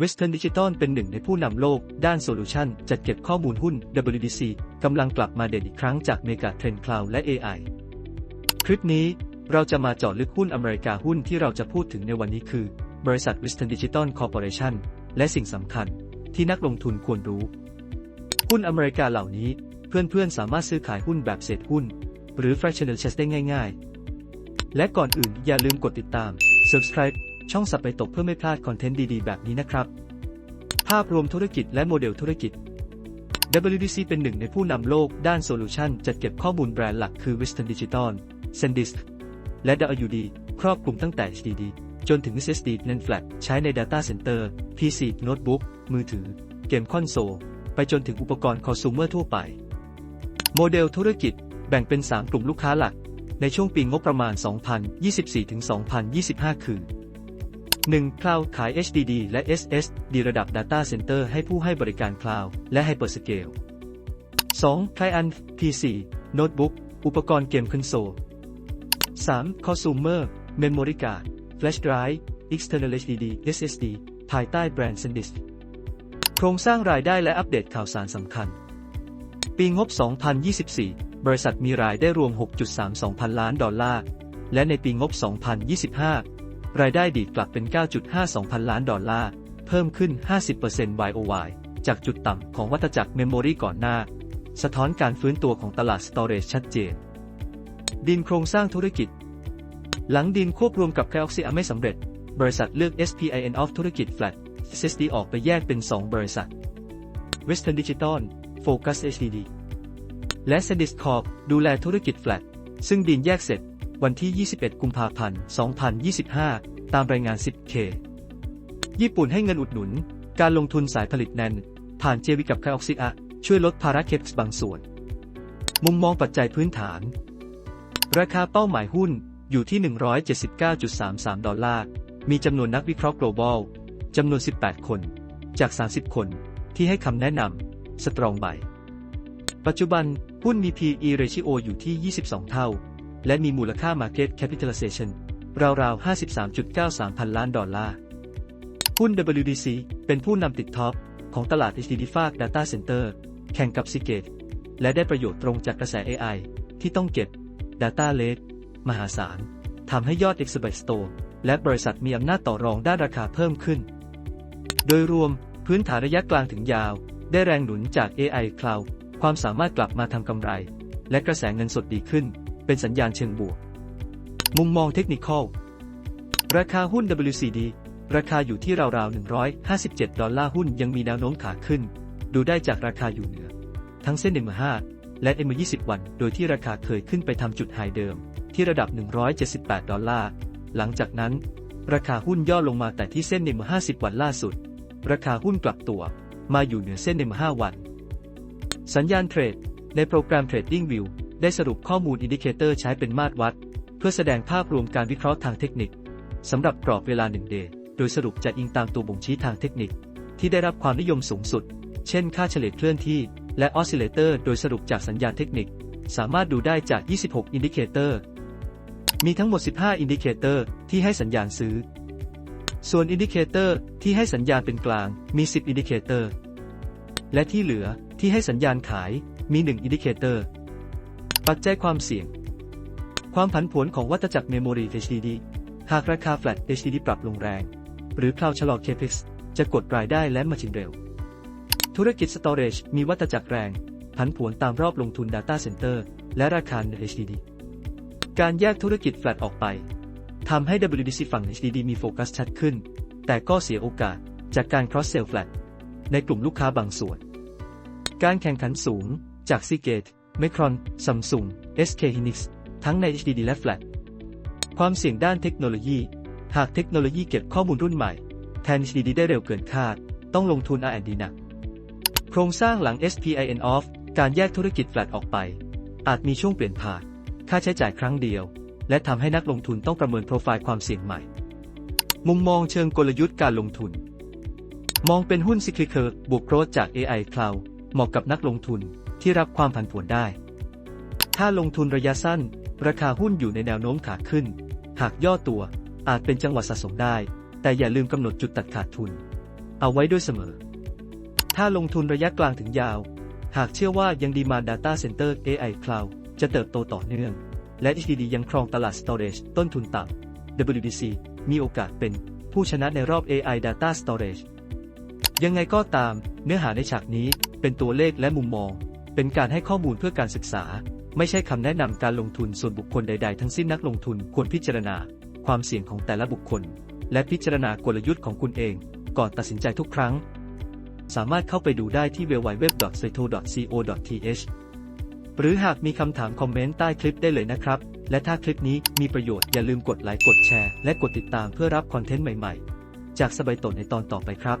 Western Digital เป็นหนึ่งในผู้นำโลก ด้านโซลูชันจัดเก็บข้อมูลหุ้น WDC กำลังกลับมาเด่นอีกครั้งจากเมกะเทรนด์คลาวด์และ AI คลิปนี้เราจะมาเจาะลึกหุ้นอเมริกาหุ้นที่เราจะพูดถึงในวันนี้คือ บริษัท Western Digital Corporation และสิ่งสำคัญที่นักลงทุนควรรู้ หุ้นอเมริกาเหล่านี้ เพื่อนๆ สามารถซื้อขายหุ้นแบบเศษหุ้น หรือ fractional shares ได้ง่าย ๆ และก่อนอื่นอย่าลืมกดติดตาม subscribe ช่องสับไปตกเพื่อไม่พลาดคอนเทนต์ดีๆ แบบนี้นะครับ ภาพรวมธุรกิจและโมเดลธุรกิจ WDC เป็นหนึ่งในผู้นำโลกด้านโซลูชันจัดเก็บข้อมูลแบรนด์หลักคือ Western Digital, SanDisk และ WD ครอบคลุมตั้งแต่ HDD จนถึง SSD NAND Flash ใช้ใน Data Center PC โน้ตบุ๊กมือถือ เกมคอนโซล ไปจนถึงอุปกรณ์คอน sumer ทั่วไป โมเดลธุรกิจแบ่งเป็น 3 กลุ่มลูกค้าหลัก ในช่วงปีงบประมาณ 2024-2025 คือ 1. Cloud ขาย HDD และ SSD ระดับ Data Center ให้ผู้ให้บริการ Cloud และ Hyperscale 2. Client PC Notebook อุปกรณ์เกมคอนโซล 3. Consumer Memory Card Flash Drive External HDD SSD ภายใต้แบรนด์ SanDisk โครงสร้างรายได้และอัปเดตข่าวสารสำคัญ ปีงบ 2024 บริษัทมีรายได้รวม 6.32 พันล้านดอลลาร์ และในปีงบ 2025 รายได้ดีดกลับเป็น 9.52 พันล้านดอลลาร์ เพิ่มขึ้น 50% YOY จากจุดต่ำของวัฏจักรเมมโมรีก่อนหน้า สะท้อนการฟื้นตัวของตลาดสตอเรจชัดเจน ดินโครงสร้างธุรกิจ หลังดินควบรวมกับไคออซิอาไม่สำเร็จ บริษัทเลือก SPIN of ธุรกิจ Flat SSD ออกไปแยกเป็น 2 บริษัท Western Digital Focus HDD และ SanDisk Corp ดูแลธุรกิจ Flat ซึ่งดินแยกเสร็จ วันที่ 21 กุมภาพันธ์ 2025 ตามรายงาน 10K ญี่ปุ่นให้เงินอุดหนุน การลงทุนสายผลิตแนน ผ่านเจวิกับไคออกซิอาช่วยลดภาระเคปส์บางส่วน มุมมองปัจจัยพื้นฐาน ราคาเป้าหมายหุ้นอยู่ที่ 179.33 ดอลลาร์ มีจำนวนนักวิเคราะห์ global จำนวน 18 คน จาก 30 คนที่ให้คำแนะนำสตรองไบปัจจุบัน หุ้นมี PE ratio อยู่ที่ 22 เท่า และมีมูลค่า market capitalization ราวๆ 53.93 พันล้านดอลลาร์ หุ้น WDC เป็นผู้นำติดท็อป ของตลาด HDD ฟาก Data Center แข่งกับ Seagate และได้ประโยชน์ตรงจากกระแส AI ที่ต้องเก็บ Data Lake มหาศาลทำให้ยอด Exabyte Store และบริษัทมีอำนาจต่อรองด้านราคาเพิ่มขึ้น โดยรวมพื้นฐานระยะกลางถึงยาว ได้แรงหนุนจาก AI Cloud ความสามารถกลับมาทำกำไร และกระแสเงินสดดีขึ้น เป็นสัญญาณเชิงบวก มุมมองเทคนิคอล ราคาหุ้น WCD ราคาอยู่ที่ราวๆ 157 ดอลลาร์หุ้นยังมีแนวโน้มขาขึ้น ดูได้จากราคาอยู่เหนือ ทั้งเส้น 1 5 และ M 20 วัน โดยที่ราคาเคยขึ้นไปทำจุดไฮเดิม ที่ระดับ 178 ดอลลาร์ หลังจากนั้น ราคาหุ้นย่อลงมาแต่ที่เส้น150 วันล่าสุด ราคาหุ้นกลับตัว มาอยู่เหนือเส้น1 5วัน สัญญาณเทรด ในโปรแกรม Trading View ได้สรุปข้อมูลอินดิเคเตอร์ใช้เป็นมาตรวัด เพื่อแสดงภาพรวมการวิเคราะห์ทางเทคนิคสำหรับกรอบเวลา1เดย์โดยสรุปจะอิงตามตัวบ่งชี้ทางเทคนิค ที่ได้รับความนิยมสูงสุด เช่น ค่าเฉลี่ยเคลื่อนที่ และออสซิเลเตอร์โดยสรุปจากสัญญาณเทคนิค สามารถดูได้จาก 26 อินดิเคเตอร์ มีทั้งหมด 15 อินดิเคเตอร์ที่ให้สัญญาณซื้อ ส่วนอินดิเคเตอร์ที่ให้สัญญาณเป็นกลางมี 10 อินดิเคเตอร์ และที่เหลือที่ให้สัญญาณขายมี 1 อินดิเคเตอร์ ปัจจัยความเสี่ยง ความผันผวนของวัฏจักรเมมโมรี HDD หากราคา Flat HDD ปรับลงแรง หรือ Cloud ชะลอ Capex จะกดรายได้และมาชินเร็ว ธุรกิจ Storage มีวัฏจักรแรง ผันผวนตามรอบลงทุน Data Center และราคา HDD การแยกธุรกิจ Flat ออกไปทำให้ WDC ฝั่ง HDD มีโฟกัสชัดขึ้น แต่ก็เสียโอกาสจากการ cross sell Flat ในกลุ่มลูกค้าบางส่วน การแข่งขันสูงจาก Seagate Micron Samsung SK Hynix ทั้งใน HDD และ Flat ความเสี่ยงด้านเทคโนโลยี หากเทคโนโลยีเก็บข้อมูลรุ่นใหม่ แทน HDD ได้เร็วเกินคาด ต้องลงทุน R&D หนัก โครงสร้างหลัง SPIN off การแยกธุรกิจ Flat ออกไป อาจมีช่วงเปลี่ยนผ่าน ค่าใช้จ่ายครั้งเดียว และทำให้นักลงทุนต้องประเมินโปรไฟล์ความเสี่ยงใหม่ มุมมองเชิงกลยุทธ์การลงทุน มองเป็นหุ้นซิคลิเคอร์บวกโกรธจาก AI Cloud เหมาะกับนักลงทุน ที่รับความผันผวนได้ ถ้าลงทุนระยะสั้น ราคาหุ้นอยู่ในแนวโน้มขาขึ้น หากย่อตัว อาจเป็นจังหวะสะสมได้ แต่อย่าลืมกำหนดจุดตัดขาดทุน เอาไว้ด้วยเสมอ ถ้าลงทุนระยะกลางถึงยาว หากเชื่อว่ายังดีมา Data Center AI Cloud จะเติบโตต่อเนื่อง และ HDD ยังครองตลาด Storage ต้นทุนต่ำ WDC มีโอกาสเป็นผู้ชนะในรอบ AI Data Storage ยังไงก็ตาม เนื้อหาในฉากนี้เป็นตัวเลขและมุมมอง เป็นการให้ข้อมูลเพื่อการศึกษา ไม่ใช่คำแนะนำการลงทุนส่วนบุคคลใด ๆ ทั้งสิ้นนักลงทุนควรพิจารณา ความเสี่ยงของแต่ละบุคคล และพิจารณากลยุทธ์ของคุณเอง ก่อนตัดสินใจทุกครั้ง สามารถเข้าไปดูได้ที่ www.saito.co.th หรือหากมีคำถามคอมเมนต์ใต้คลิปได้เลยนะครับ และถ้าคลิปนี้มีประโยชน์อย่าลืมกดไลค์กดแชร์ และกดติดตามเพื่อรับคอนเทนต์ใหม่ ๆ จากสบายโตในตอนต่อไปครับ